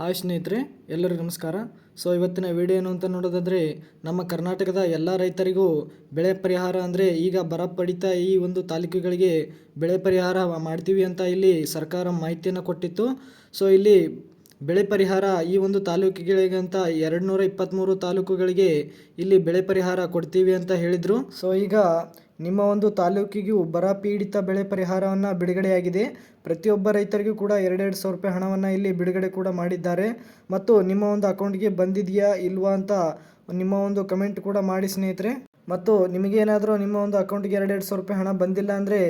Hi ಸ್ನೇಹಿತರೆ, ಎಲ್ಲರಿಗೂ ನಮಸ್ಕಾರ. ಸೊ ಇವತ್ತಿನ ವಿಡಿಯೋ ಏನು ಅಂತ ನೋಡೋದಾದರೆ, ನಮ್ಮ ಕರ್ನಾಟಕದ ಎಲ್ಲ ರೈತರಿಗೂ ಬೆಳೆ ಪರಿಹಾರ ಅಂದರೆ ಈಗ ಬರ ಪಡಿತ ಈ ಒಂದು ತಾಲೂಕುಗಳಿಗೆ ಬೆಳೆ ಪರಿಹಾರ ಮಾಡ್ತೀವಿ ಅಂತ ಇಲ್ಲಿ ಸರ್ಕಾರ ಮಾಹಿತಿಯನ್ನು ಕೊಟ್ಟಿತ್ತು. ಸೊ ಇಲ್ಲಿ ಬೆಳೆ ಪರಿಹಾರ ಈ ಒಂದು ತಾಲೂಕುಗಳಿಗಂತ ಎರಡು ನೂರ ಇಪ್ಪತ್ತ್ಮೂರು ತಾಲೂಕುಗಳಿಗೆ ಇಲ್ಲಿ ಬೆಳೆ ಪರಿಹಾರ ಕೊಡ್ತೀವಿ ಅಂತ ಹೇಳಿದರು. ಸೊ ಈಗ ನಿಮ್ಮ ಒಂದು ತಾಲೂಕಿಗೂ ಬರ ಪೀಡಿತ ಬೆಳೆ ಪರಿಹಾರವನ್ನು ಬಿಡುಗಡೆಯಾಗಿದೆ. ಪ್ರತಿಯೊಬ್ಬ ರೈತರಿಗೂ ಕೂಡ ಎರಡೆರಡು ಸಾವಿರ ರೂಪಾಯಿ ಹಣವನ್ನು ಇಲ್ಲಿ ಬಿಡುಗಡೆ ಕೂಡ ಮಾಡಿದ್ದಾರೆ. ಮತ್ತು ನಿಮ್ಮ ಒಂದು ಅಕೌಂಟ್ಗೆ ಬಂದಿದೆಯಾ ಇಲ್ವಾ ಅಂತ ನಿಮ್ಮ ಒಂದು ಕಮೆಂಟ್ ಕೂಡ ಮಾಡಿ ಸ್ನೇಹಿತರೆ. ಮತ್ತು ನಿಮಗೇನಾದರೂ ನಿಮ್ಮ ಒಂದು ಅಕೌಂಟ್ಗೆ ಎರಡು ಸಾವಿರ ರೂಪಾಯಿ ಹಣ ಬಂದಿಲ್ಲ ಅಂದರೆ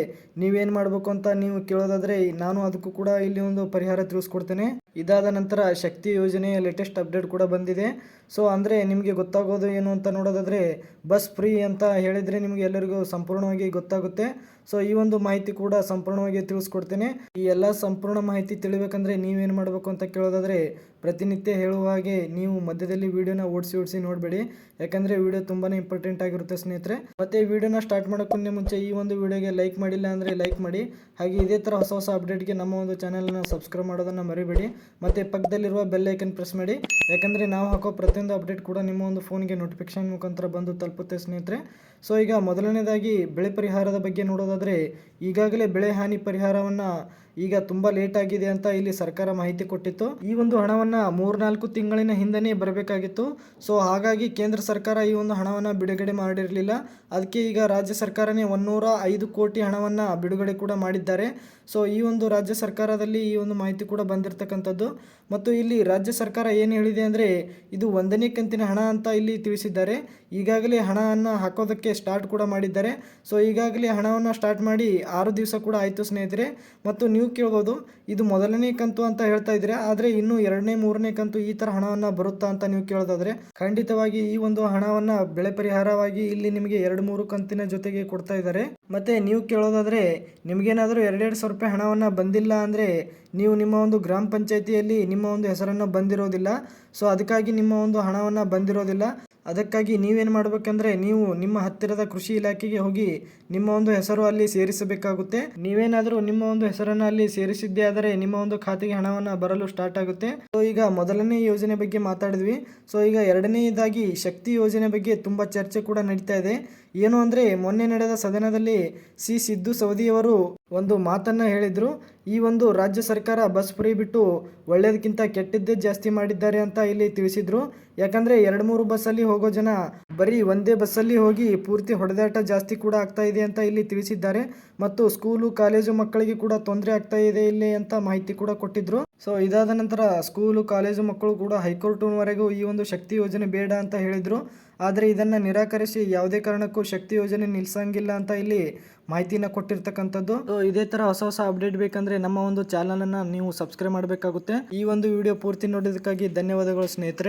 ನೀವೇನು ಮಾಡಬೇಕು ಅಂತ ನೀವು ಕೇಳೋದಾದರೆ ನಾನು ಅದಕ್ಕೂ ಕೂಡ ಇಲ್ಲಿ ಒಂದು ಪರಿಹಾರ ತಿಳಿಸ್ಕೊಡ್ತೇನೆ. ಇದಾದ ನಂತರ ಶಕ್ತಿ ಯೋಜನೆಯ ಲೇಟೆಸ್ಟ್ ಅಪ್ಡೇಟ್ ಕೂಡ ಬಂದಿದೆ. ಸೊ ಅಂದರೆ ನಿಮಗೆ ಗೊತ್ತಾಗೋದು ಏನು ಅಂತ ನೋಡೋದಾದರೆ ಬಸ್ ಫ್ರೀ ಅಂತ ಹೇಳಿದರೆ ನಿಮಗೆ ಎಲ್ಲರಿಗೂ ಸಂಪೂರ್ಣವಾಗಿ ಗೊತ್ತಾಗುತ್ತೆ. ಸೊ ಈ ಒಂದು ಮಾಹಿತಿ ಕೂಡ ಸಂಪೂರ್ಣವಾಗಿ ತಿಳಿಸ್ಕೊಡ್ತೇನೆ. ಈ ಎಲ್ಲ ಸಂಪೂರ್ಣ ಮಾಹಿತಿ ತಿಳಿಬೇಕಂದ್ರೆ ನೀವೇನು ಮಾಡಬೇಕು ಅಂತ ಕೇಳೋದಾದರೆ ಪ್ರತಿನಿತ್ಯ ಹೇಳುವ ಹಾಗೆ ನೀವು ಮಧ್ಯದಲ್ಲಿ ವಿಡಿಯೋನ ಓಡಿಸಿ ಓಡಿಸಿ ನೋಡಬೇಡಿ. ಯಾಕಂದರೆ ವಿಡಿಯೋ ತುಂಬಾ ಇಂಪಾರ್ಟೆಂಟ್ ಆಗಿರುತ್ತೆ ಸ್ನೇಹಿತರೆ. ಮತ್ತೆ ವಿಡಿಯೋನ ಸ್ಟಾರ್ಟ್ ಮಾಡೋಕ್ಕೂ ಮುಂಚೆ ಈ ಒಂದು ವಿಡಿಯೋಗೆ ಲೈಕ್ ಮಾಡಿಲ್ಲ ಅಂದರೆ ಲೈಕ್ ಮಾಡಿ. ಹಾಗೆ ಇದೇ ಥರ ಹೊಸ ಹೊಸ ಅಪ್ಡೇಟ್ಗೆ ನಮ್ಮ ಒಂದು ಚಾನಲನ್ನು ಸಬ್ಸ್ಕ್ರೈಬ್ ಮಾಡೋದನ್ನು ಮರಿಬೇಡಿ. ಮತ್ತು ಪಕ್ಕದಲ್ಲಿರುವ ಬೆಲ್ ಐಕನ್ ಪ್ರೆಸ್ ಮಾಡಿ. ಯಾಕಂದರೆ ನಾವು ಹಾಕೋ ಪ್ರತಿಯೊಂದು ಅಪ್ಡೇಟ್ ಕೂಡ ನಿಮ್ಮ ಒಂದು ಫೋನ್ಗೆ ನೋಟಿಫಿಕೇಶನ್ ಮುಖಾಂತರ ಬಂದು ತಲುಪುತ್ತೆ ಸ್ನೇಹಿತರೆ. ಸೊ ಈಗ ಮೊದಲನೇದಾಗಿ ಬೆಳೆ ಪರಿಹಾರದ ಬಗ್ಗೆ ನೋಡೋದಾದರೆ ಈಗಾಗಲೇ ಬೆಳೆ ಹಾನಿ ಪರಿಹಾರವನ್ನು ಈಗ ತುಂಬ ಲೇಟ್ ಆಗಿದೆ ಅಂತ ಇಲ್ಲಿ ಸರ್ಕಾರ ಮಾಹಿತಿ ಕೊಟ್ಟಿತ್ತು. ಈ ಒಂದು ಹಣವನ್ನು ಮೂರ್ನಾಲ್ಕು ತಿಂಗಳಿನ ಹಿಂದೆನೇ ಬರಬೇಕಾಗಿತ್ತು. ಸೊ ಹಾಗಾಗಿ ಕೇಂದ್ರ ಸರ್ಕಾರ ಈ ಒಂದು ಹಣವನ್ನು ಬಿಡುಗಡೆ ಮಾಡಿರಲಿಲ್ಲ. ಅದಕ್ಕೆ ಈಗ ರಾಜ್ಯ ಸರ್ಕಾರನೇ ಒನ್ನೂರ ಐದು ಕೋಟಿ ಹಣವನ್ನು ಬಿಡುಗಡೆ ಕೂಡ ಮಾಡಿದ್ದಾರೆ. ಸೊ ಈ ಒಂದು ರಾಜ್ಯ ಸರ್ಕಾರದಲ್ಲಿ ಈ ಒಂದು ಮಾಹಿತಿ ಕೂಡ ಬಂದಿರತಕ್ಕಂಥದ್ದು. ಮತ್ತು ಇಲ್ಲಿ ರಾಜ್ಯ ಸರ್ಕಾರ ಏನು ಹೇಳಿದೆ ಅಂದರೆ ಇದು ಒಂದನೇ ಕಂತಿನ ಹಣ ಅಂತ ಇಲ್ಲಿ ತಿಳಿಸಿದ್ದಾರೆ. ಈಗಾಗಲೇ ಹಣವನ್ನು ಹಾಕೋದಕ್ಕೆ ಸ್ಟಾರ್ಟ್ ಕೂಡ ಮಾಡಿದ್ದಾರೆ. ಸೊ ಈಗಾಗಲೇ ಹಣವನ್ನು ಸ್ಟಾರ್ಟ್ ಮಾಡಿ ಆರು ದಿವಸ ಕೂಡ ಆಯಿತು ಸ್ನೇಹಿತರೆ. ಮತ್ತು ನೀವು ಕೇಳ್ಬೋದು, ಇದು ಮೊದಲನೇ ಕಂತು ಅಂತ ಹೇಳ್ತಾ ಇದ್ರೆ, ಆದರೆ ಇನ್ನು ಎರಡನೇ, ಮೂರನೇ ಕಂತು ಈ ಥರ ಹಣವನ್ನು ಬರುತ್ತಾ ಅಂತ ನೀವು ಕೇಳೋದಾದ್ರೆ, ಖಂಡಿತವಾಗಿ ಈ ಒಂದು ಹಣವನ್ನು ಬೆಳೆ ಪರಿಹಾರವಾಗಿ ಇಲ್ಲಿ ನಿಮಗೆ ಎರಡು, ಮೂರು ಕಂತಿನ ಜೊತೆಗೆ ಕೊಡ್ತಾ ಇದ್ದಾರೆ. ಮತ್ತೆ ನೀವು ಕೇಳೋದಾದ್ರೆ, ನಿಮಗೇನಾದರೂ ಎರಡೆರಡು ಸಾವಿರ ರೂಪಾಯಿ ಹಣವನ್ನು ಬಂದಿಲ್ಲ ಅಂದರೆ, ನೀವು ನಿಮ್ಮ ಒಂದು ಗ್ರಾಮ ಪಂಚಾಯಿತಿಯಲ್ಲಿ ನಿಮ್ಮ ಒಂದು ಹೆಸರನ್ನು ಬಂದಿರೋದಿಲ್ಲ. ಸೊ ಅದಕ್ಕಾಗಿ ನಿಮ್ಮ ಒಂದು ಹಣವನ್ನು ಬಂದಿರೋದಿಲ್ಲ. ಅದಕ್ಕಾಗಿ ನೀವೇನು ಮಾಡಬೇಕಂದ್ರೆ ನೀವು ನಿಮ್ಮ ಹತ್ತಿರದ ಕೃಷಿ ಇಲಾಖೆಗೆ ಹೋಗಿ ನಿಮ್ಮ ಒಂದು ಹೆಸರು ಅಲ್ಲಿ ಸೇರಿಸಬೇಕಾಗುತ್ತೆ. ನೀವೇನಾದರೂ ನಿಮ್ಮ ಒಂದು ಹೆಸರನ್ನು ಅಲ್ಲಿ ಸೇರಿಸಿದ್ದೇ ಆದರೆ ನಿಮ್ಮ ಒಂದು ಖಾತೆಗೆ ಹಣವನ್ನು ಬರಲು ಸ್ಟಾರ್ಟ್ ಆಗುತ್ತೆ. ಸೊ ಈಗ ಮೊದಲನೇ ಯೋಜನೆ ಬಗ್ಗೆ ಮಾತಾಡಿದ್ವಿ. ಸೊ ಈಗ ಎರಡನೇದಾಗಿ ಶಕ್ತಿ ಯೋಜನೆ ಬಗ್ಗೆ ತುಂಬ ಚರ್ಚೆ ಕೂಡ ನಡೀತಾ ಇದೆ. ಏನು ಅಂದರೆ ಮೊನ್ನೆ ನಡೆದ ಸದನದಲ್ಲಿ ಸಿ ಸಿದ್ದು ಸವದಿಯವರು ಒಂದು ಮಾತನ್ನು ಹೇಳಿದರು. ಈ ಒಂದು ರಾಜ್ಯ ಸರ್ಕಾರ ಬಸ್ ಫ್ರೀ ಬಿಟ್ಟು ಒಳ್ಳೆಯದಕ್ಕಿಂತ ಕೆಟ್ಟದ್ದೇ ಜಾಸ್ತಿ ಮಾಡಿದ್ದಾರೆ ಅಂತ ಇಲ್ಲಿ ತಿಳಿಸಿದರು. ಯಾಕಂದರೆ ಎರಡು ಮೂರು ಬಸ್ಸಲ್ಲಿ ಹೋಗೋ ಜನ ಬರೀ ಒಂದೇ ಬಸ್ಸಲ್ಲಿ ಹೋಗಿ ಪೂರ್ತಿ ಹೊಡೆದಾಟ ಜಾಸ್ತಿ ಕೂಡ ಆಗ್ತಾ ಇದೆ ಅಂತ ಇಲ್ಲಿ ತಿಳಿಸಿದ್ದಾರೆ. ಮತ್ತು ಸ್ಕೂಲು, ಕಾಲೇಜು ಮಕ್ಕಳಿಗೆ ಕೂಡ ತೊಂದರೆ ಆಗ್ತಾ ಇದೆ ಇಲ್ಲಿ ಅಂತ ಮಾಹಿತಿ ಕೂಡ ಕೊಟ್ಟಿದ್ರು. ಸೊ, ಇದಾದ ನಂತರ ಸ್ಕೂಲು, ಕಾಲೇಜು ಮಕ್ಕಳು ಕೂಡ ಹೈಕೋರ್ಟ್ವರೆಗೂ ಈ ಒಂದು ಶಕ್ತಿ ಯೋಜನೆ ಬೇಡ ಅಂತ ಹೇಳಿದರು. ಆದರೆ ಇದನ್ನು ನಿರಾಕರಿಸಿ ಯಾವುದೇ ಕಾರಣಕ್ಕೂ ಶಕ್ತಿ ಯೋಜನೆ ನಿಲ್ಸಂಗಿಲ್ಲ ಅಂತ ಇಲ್ಲಿ ಮಾಹಿತಿನ ಕೊಟ್ಟಿರ್ತಕ್ಕಂಥದ್ದು. ಸೊ, ಇದೇ ಥರ ಹೊಸ ಹೊಸ ಅಪ್ಡೇಟ್ ಬೇಕಂದ್ರೆ ನಮ್ಮ ಒಂದು ಚಾನಲನ್ನು ನೀವು ಸಬ್ಸ್ಕ್ರೈಬ್ ಮಾಡಬೇಕಾಗುತ್ತೆ. ಈ ಒಂದು ವಿಡಿಯೋ ಪೂರ್ತಿ ನೋಡೋದಕ್ಕಾಗಿ ಧನ್ಯವಾದಗಳು ಸ್ನೇಹಿತರೆ.